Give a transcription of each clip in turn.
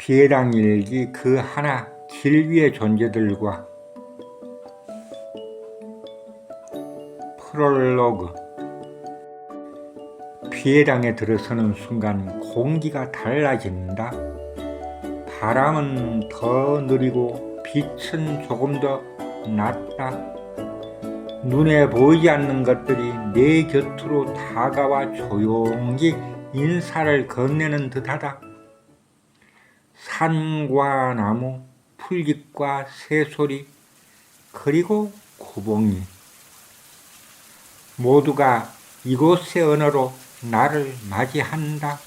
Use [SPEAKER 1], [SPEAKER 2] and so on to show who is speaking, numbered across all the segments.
[SPEAKER 1] 비해당 일기 그 하나 길 위의 존재들과 프롤로그 비해당에 들어서는 순간 공기가 달라진다. 바람은 더 느리고 빛은 조금 더 낮다. 눈에 보이지 않는 것들이 내 곁으로 다가와 조용히 인사를 건네는 듯하다. 산과 나무, 풀잎과 새소리, 그리고 구봉이 모두가 이곳의 언어로 나를 맞이한다.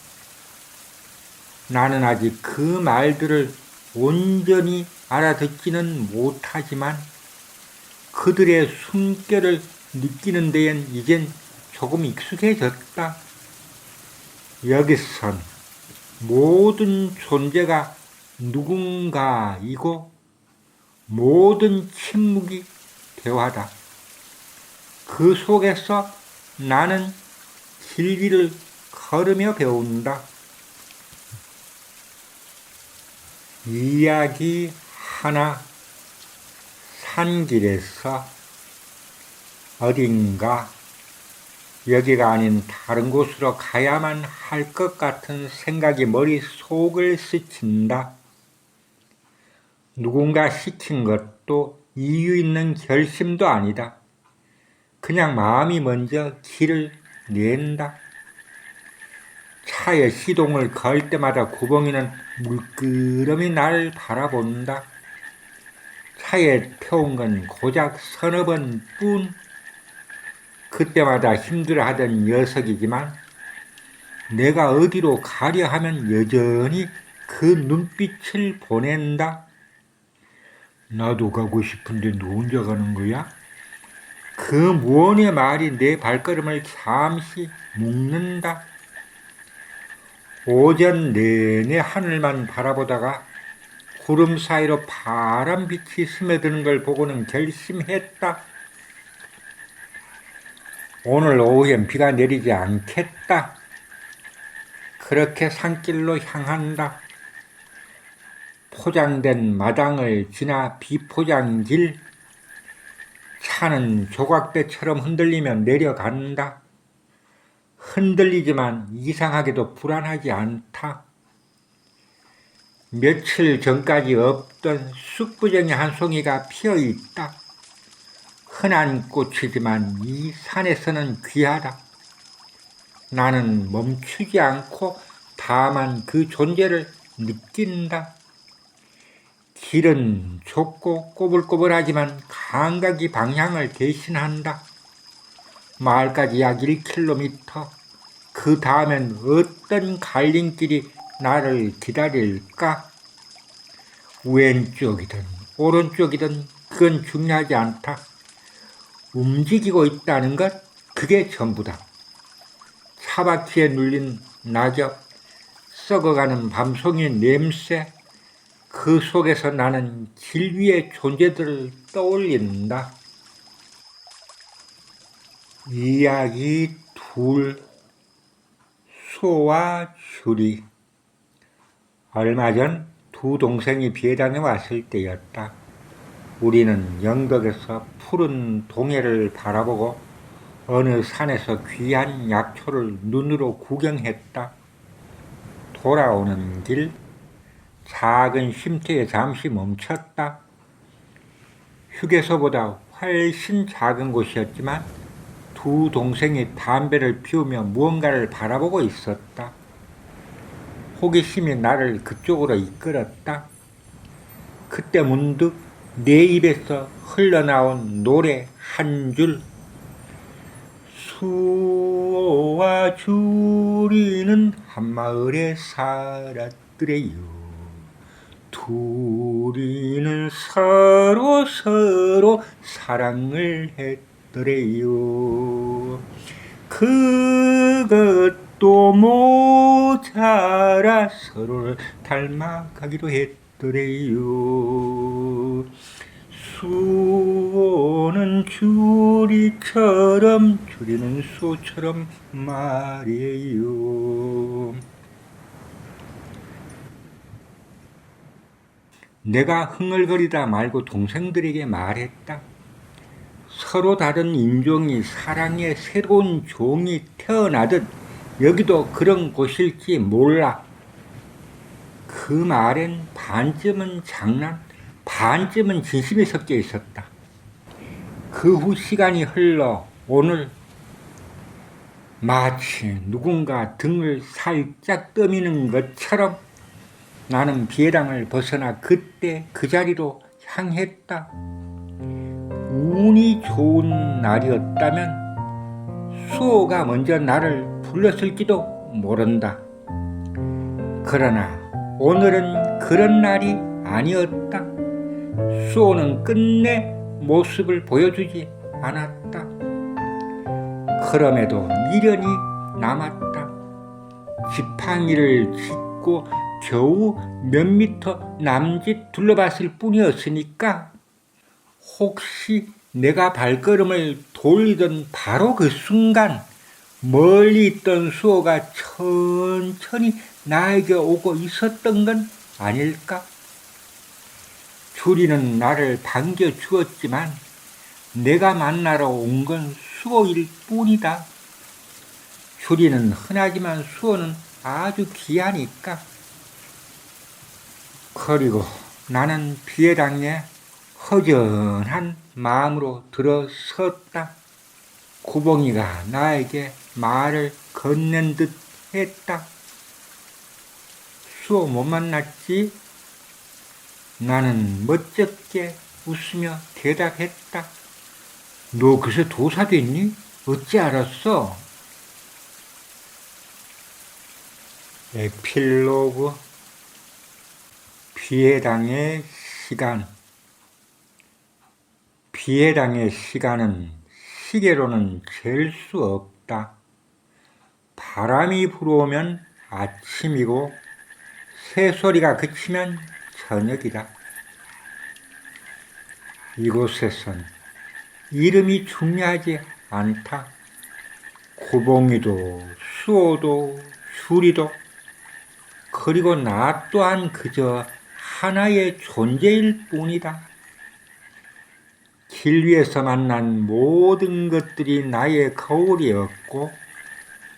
[SPEAKER 1] 나는 아직 그 말들을 온전히 알아듣지는 못하지만 그들의 숨결을 느끼는 데엔 이젠 조금 익숙해졌다. 여기선 모든 존재가 누군가이고 모든 침묵이 대화다. 그 속에서 나는 진리를 걸으며 배운다. 이야기 하나 산길에서 어딘가 여기가 아닌 다른 곳으로 가야만 할 것 같은 생각이 머릿속을 스친다. 누군가 시킨 것도 이유 있는 결심도 아니다. 그냥 마음이 먼저 길을 낸다. 차에 시동을 걸 때마다 구멍이는 물끄러미 날 바라본다. 차에 태운 건 고작 서너 번뿐. 그때마다 힘들어하던 녀석이지만 내가 어디로 가려 하면 여전히 그 눈빛을 보낸다. 나도 가고 싶은데 너 혼자 가는 거야? 그 무언의 말이 내 발걸음을 잠시 묶는다. 오전 내내 하늘만 바라보다가 구름 사이로 파란 빛이 스며드는 걸 보고는 결심했다. 오늘 오후엔 비가 내리지 않겠다. 그렇게 산길로 향한다. 포장된 마당을 지나 비포장길, 차는 조각배처럼 흔들리며 내려간다. 흔들리지만 이상하게도 불안하지 않다. 며칠 전까지 없던 쑥부정이 한 송이가 피어 있다. 흔한 꽃이지만 이 산에서는 귀하다. 나는 멈추지 않고 다만 그 존재를 느낀다. 길은 좁고 꼬불꼬불하지만 감각이 방향을 대신한다. 마을까지 약 1km. 그 다음엔 어떤 갈림길이 나를 기다릴까? 왼쪽이든 오른쪽이든 그건 중요하지 않다. 움직이고 있다는 것, 그게 전부다. 차바퀴에 눌린 낙엽, 썩어가는 밤송이 냄새, 그 속에서 나는 길 위의 존재들을 떠올린다. 이야기 둘 소와 슈리 얼마 전 두 동생이 비해당에 왔을 때였다. 우리는 영덕에서 푸른 동해를 바라보고 어느 산에서 귀한 약초를 눈으로 구경했다. 돌아오는 길 작은 쉼터에 잠시 멈췄다. 휴게소보다 훨씬 작은 곳이었지만 두 동생이 담배를 피우며 무언가를 바라보고 있었다. 호기심이 나를 그쪽으로 이끌었다. 그때 문득 내 입에서 흘러나온 노래 한 줄. 수호와 주리는 한마을에 살았더래요. 둘이는 서로 서로 사랑을 했더래요. 그것도 모자라 서로를 닮아가기도 했더래요. 수호는 주리처럼 주리는 수처럼 말이에요. 내가 흥얼거리다 말고 동생들에게 말했다. 서로 다른 인종이 사랑의 새로운 종이 태어나듯 여기도 그런 곳일지 몰라. 그 말엔 반쯤은 장난, 반쯤은 진심이 섞여 있었다. 그 후 시간이 흘러 오늘 마치 누군가 등을 살짝 떠미는 것처럼 나는 비해당을 벗어나 그때 그 자리로 향했다. 운이 좋은 날이었다면 수호가 먼저 나를 불렀을지도 모른다. 그러나 오늘은 그런 날이 아니었다. 수호는 끝내 모습을 보여주지 않았다. 그럼에도 미련이 남았다. 지팡이를 짚고 겨우 몇 미터 남짓 둘러봤을 뿐이었으니까 혹시 내가 발걸음을 돌리던 바로 그 순간 멀리 있던 수호가 천천히 나에게 오고 있었던 건 아닐까? 주리는 나를 반겨 주었지만 내가 만나러 온 건 수호일 뿐이다. 주리는 흔하지만 수호는 아주 귀하니까. 그리고 나는 비에당에 허전한 마음으로 들어섰다. 구봉이가 나에게 말을 건넨 듯 했다. 수호 못 만났지? 나는 멋쩍게 웃으며 대답했다. 너 그새 도사 됐니? 어찌 알았어? 에필로그 비해당의 시간 비해당의 시간은 시계로는 잴 수 없다. 바람이 불어오면 아침이고 새소리가 그치면 저녁이다. 이곳에선 이름이 중요하지 않다. 구봉이도 수호도 수리도 그리고 나 또한 그저 하나의 존재일 뿐이다. 길 위에서 만난 모든 것들이 나의 거울이었고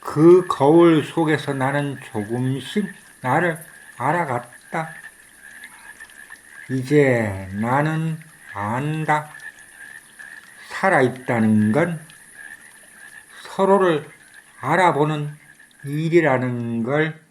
[SPEAKER 1] 그 거울 속에서 나는 조금씩 나를 알아갔다. 이제 나는 안다. 살아있다는 건 서로를 알아보는 일이라는 걸